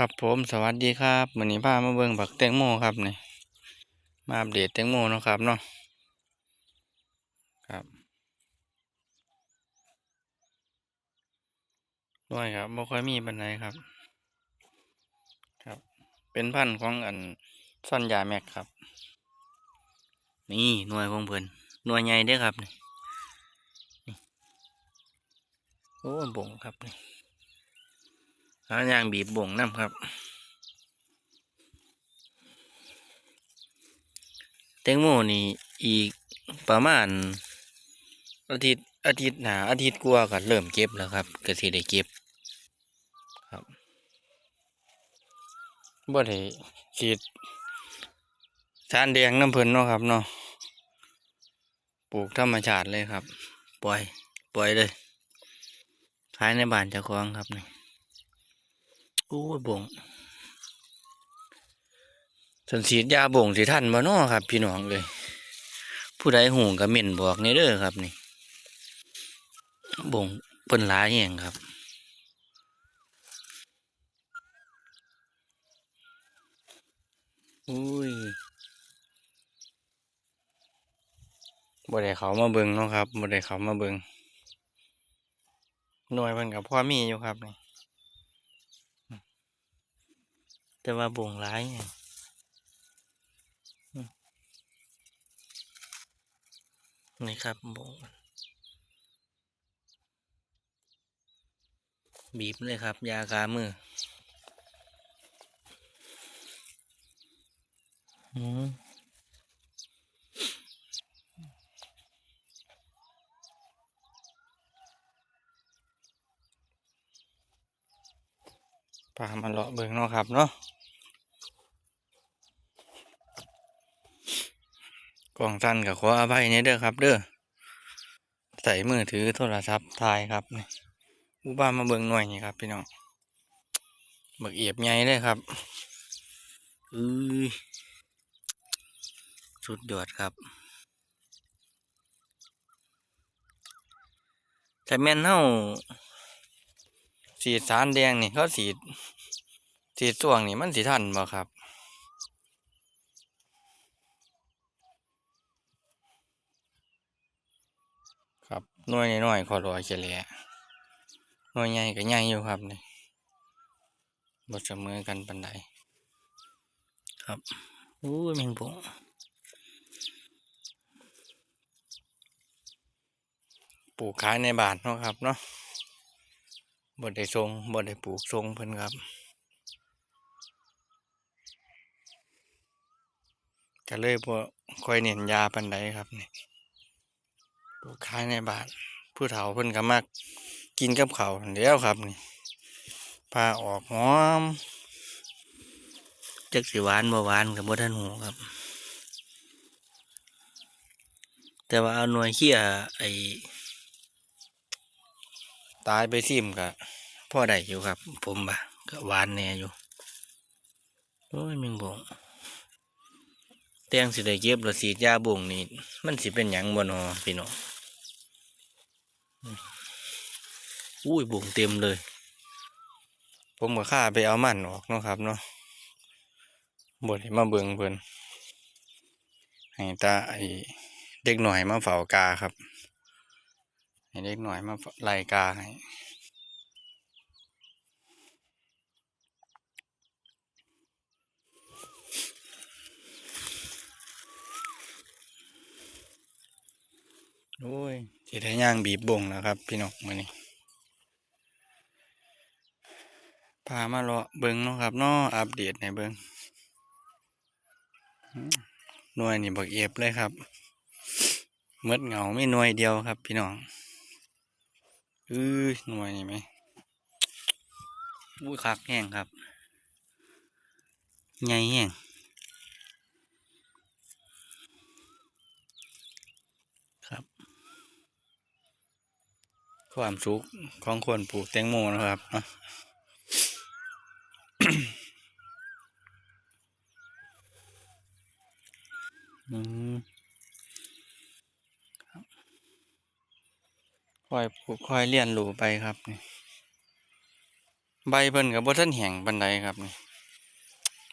ครับผมสวัสดีครับวันนี้พามาเบิ่งบักแตงโมครับนี่มาอัปเดตแตงโมเนาะครับเนาะครับด้วยครับบ่ค่อยมีปานใดครับ ครับ เป็นพันธุ์ของอันซ่อนยาแม็กครับ นี่หน่วยของเพิ่นหน่วยใหญ่เด้อครับนี่นี่โอ้บ่งครับนี่ หาอย่างบีบบ่งน้ำครับ แตงโมนี่อีกประมาณ อาทิตย์อาทิตย์หนาอาทิตย์กว่าก็เริ่มเก็บแล้วครับก็สิได้เก็บครับบ่ได้ฉีดสารแดงน้ำเพิ่นเนาะครับเนาะปลูกธรรมชาติเลยครับ ปล่อย ปล่อยเลยขายในบ้านเจ้าของครับนี่ อ้บ่งสันสีดยาบ่งสิท่านบ่เนาะครับ พี่น้องเลย ผู้ใดหูก็เม่นบอกในเด้อครับนี่ บ่งเพิ่นหลายแห่งครับอุ้ยบ่ได้เขามาเบิงเนาะครับบ่ได้เขามาเบิงหน่วยเพิ่นกับพ่อมีอยู่ครับนี่ แต่ว่าบ่งร้ายไงนี่ครับบ่งบีบเลยครับ ยากามืออืม พามาเลาะเบิ่งเนาะครับเนาะกล่องสั้นกับขออภัยในเด้อครับ เด้อใส่มือถือโทรศัพท์ถ่ายครับนี่อุบ้านมาเบิ่งหน่วยนี่ครับพี่น้องเบักเอียบใหญ่เลยครับอือสุดยอดครับแต่แม่นเฮา สีสารแดงนี่เขาสีสีดช่วงนี่มันสิทันบ่ครับครับหน่วยน้อยขอรอยเฉลี่ยหน่วยใหญ่ก็ใหญ่อยู่ครับนี่บ่เสมอกันปานใดครับอู้ยแมงป่งปลูกขายในบานเนาะครับเนาะ บ่ได้ทรงบ่ได้ปลูกทรงเพิ่นครับก็เลยบ่ค่อยเน้นยาปานใดครับนี่ปลูกขายในบ้านผู้เฒ่าเพิ่นก็มักกินกับข้าวแล้วครับนี่พาออกหอมจักสิหวานบ่หวานก็บ่ทันหูครับ แต่ว่าเอาหน่วยเขี้ยไอ ตายไปซิมก็พ่อได้อยู่ครับ ผมบะก็หวานแน่อยู่ โอ้ยมึงบงแตงสิได้เก็บแล้วสีดยาบ่งนี่มันสิเป็นหยังบ่นอพี่น้องอุ้ยบ่งเต็มเลย ผมก็ค่าไปเอามันออกเนาะครับเนาะบ่ได้มาเบิ่งเพิ่นให้ตาไอเด็กหน่อยมาเฝ้ากาครับ ให้เด็กหน่อยมาไล่กาให้โอ้ยสิได้ย่างบีบบ่งแล้วครับ พี่น้องมื้อนี้พามาเลาะเบิงเนาะครับเนาะอัปเดตให้เบิงหน่วยนี่บักเอฟเลยครับหมดเหงาไม่หน่วยเดียวครับ พี่น้อง อือหน่วยนี่ไหมอุ้ยคักแห้งครับใหญ่แห้งครับ ความสุขของคนปลูกแตงโมนะครับเนาะอืมครับ ค่อยปลูกค่อยเรียนรู้ไปครับนี่ใบเพิ่นกับบ่ทันแห้งปานใดครับนี่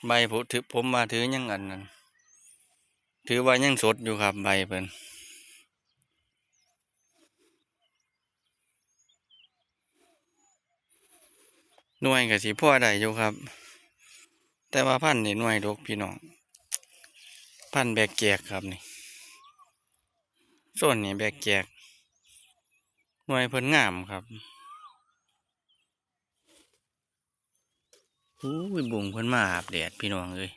ใบผมถือผมมาถือยังอันนั้นถือว่ายังสดอยู่ครับ ใบเพิ่นหน่วยก็สิพอได้อยู่ครับ แต่ว่าพันนี่หน่วยดกพี่น้องพันธ์แบกแจกครับนี่ส่วนนี้แบกแจก หน่วยเพิ่นงามครับอู้ยบุงเพิ่นมาอาบแดดพี่น้องเอ้ย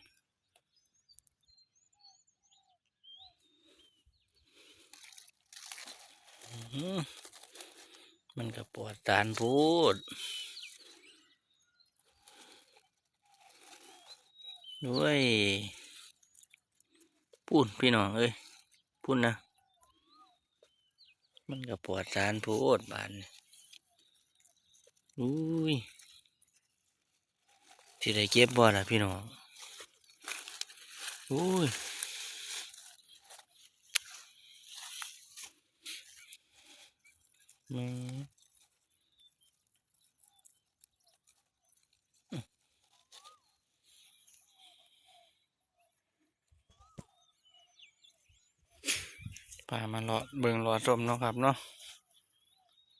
มันก็ปวดตานพูดด้วยพูดพี่น้องเอ้ยพูดนะ มันก็ปวดตานพูดบานอุ้ยที่ได้เก็บบ่ล่ะพี่น้องอุ้ยแม่ พามาเลาะเบิ่งเลาะชมเนาะครับเนาะ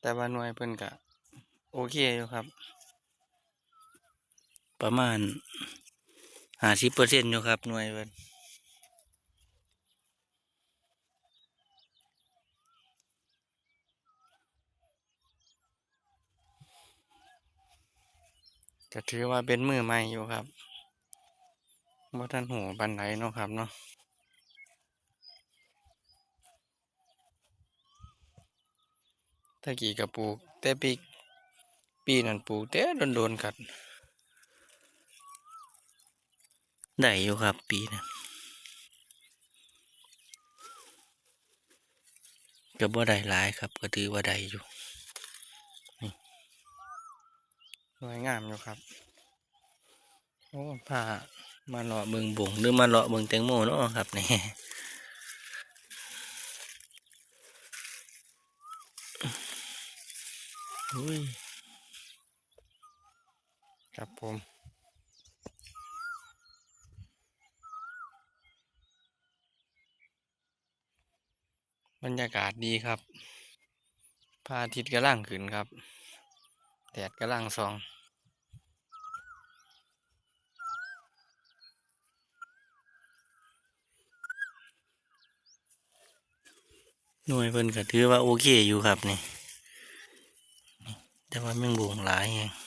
แต่ว่าหน่วยเพิ่นก็โอเคอยู่ครับ ประมาณห้าสิบเปอร์เซ็นต์อยู่ครับหน่วยเพิ่นก็ถือว่าเป็นมือใหม่อยู่ครับบ่ทันหูปานใดเนาะครับเนาะ ตะกี้ก็ปลูก แต่ปีปีนั้นปลูกแต่โดนๆกัดได้อยู่ครับปีนั้นก็บ่ได้หลายครับ ก็ถือว่าได้อยู่นี่สวยงามอยู่ครับโอ้พามาเลาะเบิงบุงหรือมาเลาะเบิงแตงโมเนาะครับนี่ อุ้ย ครับผมบรรยากาศดีครับพระอาทิตย์กำลังขึ้นครับ แดดกำลังส่อง หน่วยเพิ่นก็ถือว่าโอเคอยู่ครับนี่ แต่ว่าแม่งบวงหลายแฮง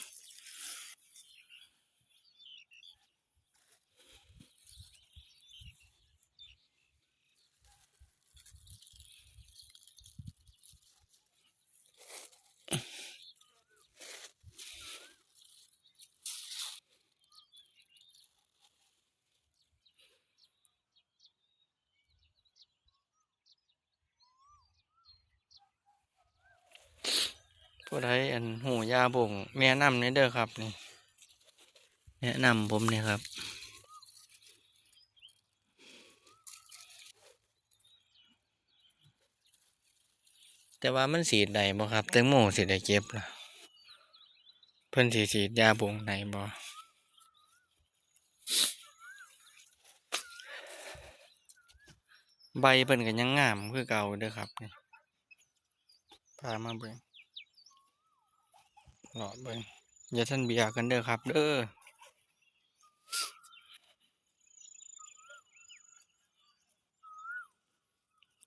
ผู้ใดอันหูยาบ่งแนะนำนี่เด้อครับนี่แนะนำผมเนี่ยครับแต่ว่ามันสีดใดบ่ครับแตงโมสิได้เก็บล่ะ เพิ่นสิฉีดยาบ่งไหนบ่ใบเพิ่นก็ยังงามคือเก่าเด้อครับนี่พามาเบิ่ง เลาะเบิ่งอย่าท่านเบียร์กันเด้อครับ เด้อ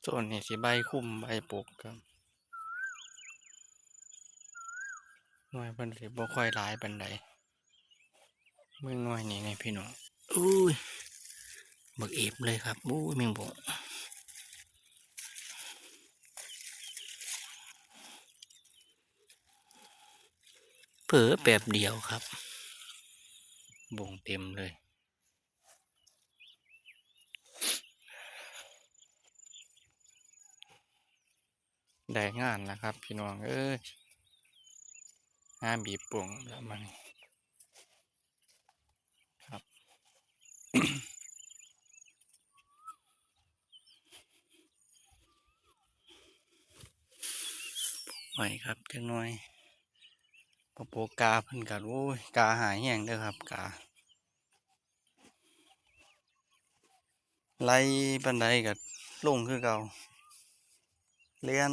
ส่วนนี้สิใบคุ้มใบปกครับหน่วยเพิ่นสิบ่ค่อยหลายปานใดเบิ่งหน่วยนี้นี่พี่น้องอุ้ยบักเอฟเลยครับอุ้ยแมงบ่ง ผลอแป๊บเดียวครับบ่งเต็มเลย ได้งานแล้วครับ พี่น้องเอ้ยห้ามบีบป่วงแล้วมันครับไหวครับจังหน่อย พปโปกาเพิ่นกัโอ้ยกาหายแห้งเด้อครับกาไล่ปันไดกับลงคือเก่าเรียน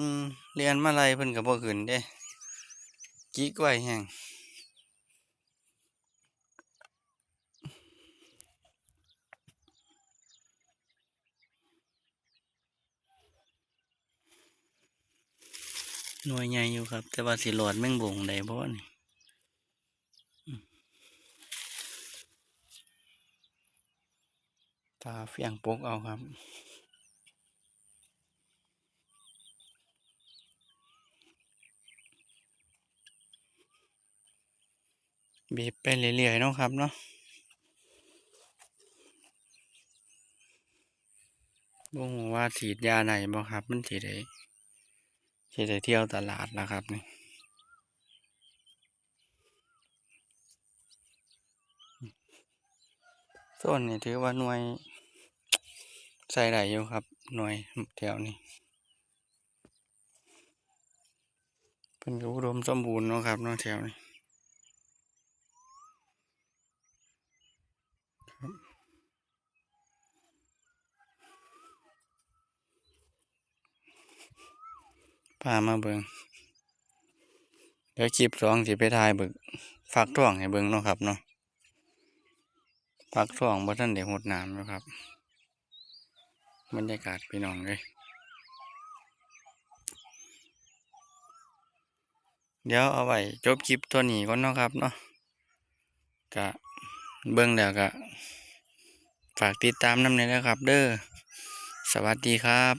เรียนมาไล่เพิ่นกับบ่ขึ้นเด้กิ๊กไว้แห้ง หน่วยใหญ่อยู่ครับ แต่ว่าสิหลอดแม่งบ่งได้บ่นี่ตาเฟียงปกเอาครับบีบไปเรื่อยๆเนาะครับเนาะบ่ฮู้ว่าฉีดยาไหนบ่ครับ มันสิได้ จะได้เที่ยวตลาดนะครับนี่ส่วนนี่ถือว่าหน่วยใส่ได้อยู่ครับ หน่วยแถวนี้เป็นก็อุดมสมบูรณ์เนาะครับนาะแถวนี้ พามาเบิงเดี๋ยวคลิปสองสิไปถ่ายเบิกฝากท่วงให้เบิงเนาะครับเนาะฝากท่วงบ่ทันได้หดน้ำอยู่ครับบรรยากาศพี่น้องเลยเดี๋ยวเอาไว้จบคลิปตัวนี้ก่อนเนาะครับเนาะกะเบิ่งแล้วก็ฝากติดตามน้ำเลยนะครับ เด้อสวัสดีครับ